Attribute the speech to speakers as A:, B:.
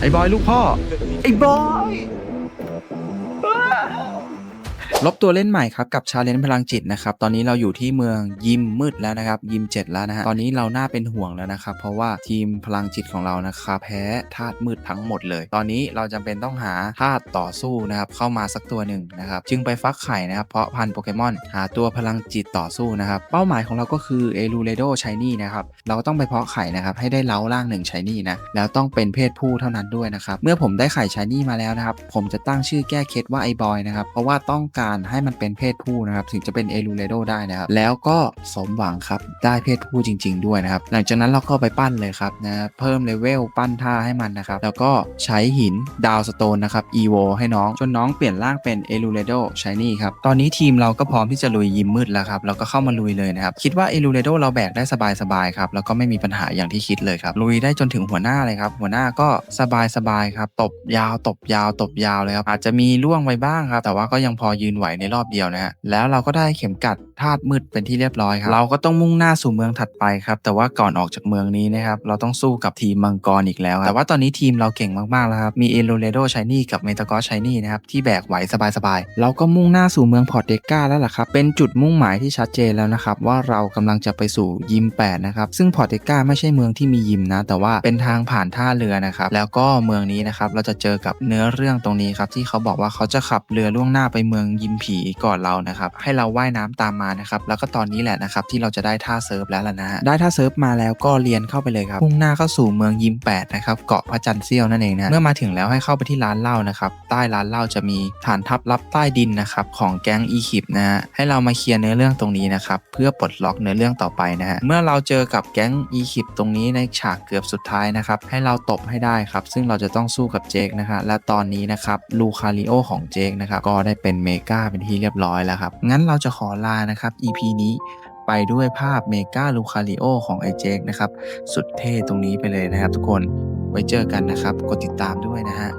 A: ไอ้บอยลูกพ่อ ไอ้บอย ลบตัวเล่นใหม่ครับกับชาเลนจ์พลังจิตนะครับตอนนี้เราอยู่ที่เมืองยิมมืดแล้วนะครับยิม 7 แล้วนะฮะตอนนี้เราหน่าเป็นห่วงแล้วนะครับเพราะว่าทีมพลังจิตของเรานะครับแพ้ธาตุมืดทั้งหมดเลย ตอนนี้เราจำเป็นต้องหาธาตุต่อสู้นะครับเข้ามาสักตัวหนึ่งนะครับจึงไปฟักไข่นะครับเพราะพันธุ์โปเกมอนหาตัวพลังจิตต่อสู้นะครับเป้าหมายของเราก็คือเอลูเรโดชายนี่นะครับเราต้องไปเพาะไข่นะครับให้ได้เล้าล่างหนึ่งชายนี่นะแล้วต้องเป็นเพศผู้เท่านั้นด้วยนะครับเมื่อผมได้ไข่ชายนี่มาแล้วนะครับผมจะตั้งชื่อแก้เคล็ดว่าไอบอยนะครับเพราะว่าต้องการให้มันเป็นเพศผู้นะครับถึงจะเป็นเอลูเรโดได้นะครับแล้วก็สมหวังครับได้เพศผู้จริง ๆ ด้วยนะครับหลังจากนั้นเราก็ไปปั้นเลยครับนะเพิ่มเลเวลปั้นท่าให้มันนะครับแล้วก็ใช้หินดาวสโตนนะครับอีโวให้น้องจนน้องเปลี่ยนร่างเป็นเอลูเรโดชายนี่ครับตอนนี้ทีมเราก็พร้อมที่จะลุยยิมมืดแล้วครับเราก็เข้ามาลุยเลยนะครับคิดว่าเอลูเรโดเราแบกได้สบายๆครับแล้วก็ไม่มีปัญหาอย่างที่คิดเลยครับลุยได้จนถึงหัวหน้าเลยครับหัวหน้าก็สบายๆครับตบยาวตบยาวตบยาวเลยครับอาจจะมีล่วงไปบ้างครับแต่ว่าก็ยังพอยืนไหวในรอบเดียวนะฮะแล้วเราก็ได้เข็มกัด ธาตุมืดเป็นที่เรียบร้อยครับเราก็ต้องมุ่งหน้าสู่เมืองถัดไปครับแต่ว่าก่อนออกจากเมืองนี้นะครับเราต้องสู้กับทีมมังกรอีกแล้วครับแต่ว่าตอนนี้ทีมเราเก่งมากๆแล้วครับมีเอโลเรโดชายนี่กับเมตากอสชายนี่นะครับที่แบกไหวสบายๆเราก็มุ่งหน้าสู่เมืองพอร์ตเดก้าแล้วล่ะครับเป็นจุดมุ่งหมายที่ชัดเจนแล้วนะครับว่าเรากำลังจะไปสู่ยิม8นะครับซึ่งพอร์ตเดก้าไม่ใช่เมืองที่มียิมนะแต่ว่าเป็นทางผ่านท่าเรือนะครับแล้วก็เมืองนี้นะครับเราจะเจอกับเนื้อเรื่องตรงนี้ครับที่เขาบอกว่าเขาจะขับเรือล่วงหน้าไปเมืองยิมผีก่อนเรานะครับให้เราว่ายน้ำตามมานะครับแล้วก็ตอนนี้แหละนะครับที่เราจะได้ท่าเซิร์ฟแล้วล่ะนะฮะได้ท่าเซิร์ฟมาแล้วก็เรียนเข้าไปเลยครับมุ่งหน้าเข้าสู่เมืองยิม8นะครับเกาะพระจันทร์เสี้ยวนั่นเองนะเมื่อมาถึงแล้วให้เข้าไปที่ร้านเหล้านะครับใต้ร้านเหล้าจะมีฐานทัพลับใต้ดินนะครับของแก๊งอีคิปนะฮะให้เรามาเคลียร์เนื้อเรื่องตรงนี้นะครับเพื่อปลดล็อกเนื้อเรื่องต่อไปนะฮะเมื่อเราเจอกับแก๊งอีคิปตรงนี้ในฉากเกือบสุดท้ายนะครับให้เราตบให้ได้ครับซึ่งเราจะต้องสู้กับเจคนะฮะและตอนนี้นะครับลูคาริโอของเจคนะครับก็ได้เป็นเมกาเป็นที่เรียบร้อยแล้วครับงั้นเราจะขอลานะครับ EP นี้ไปด้วยภาพเมกาลูคาริโอของไอเจคนะครับ สุดเท่ตรงนี้ไปเลยนะครับทุกคนไว้เจอกันนะครับ กดติดตามด้วยนะฮะ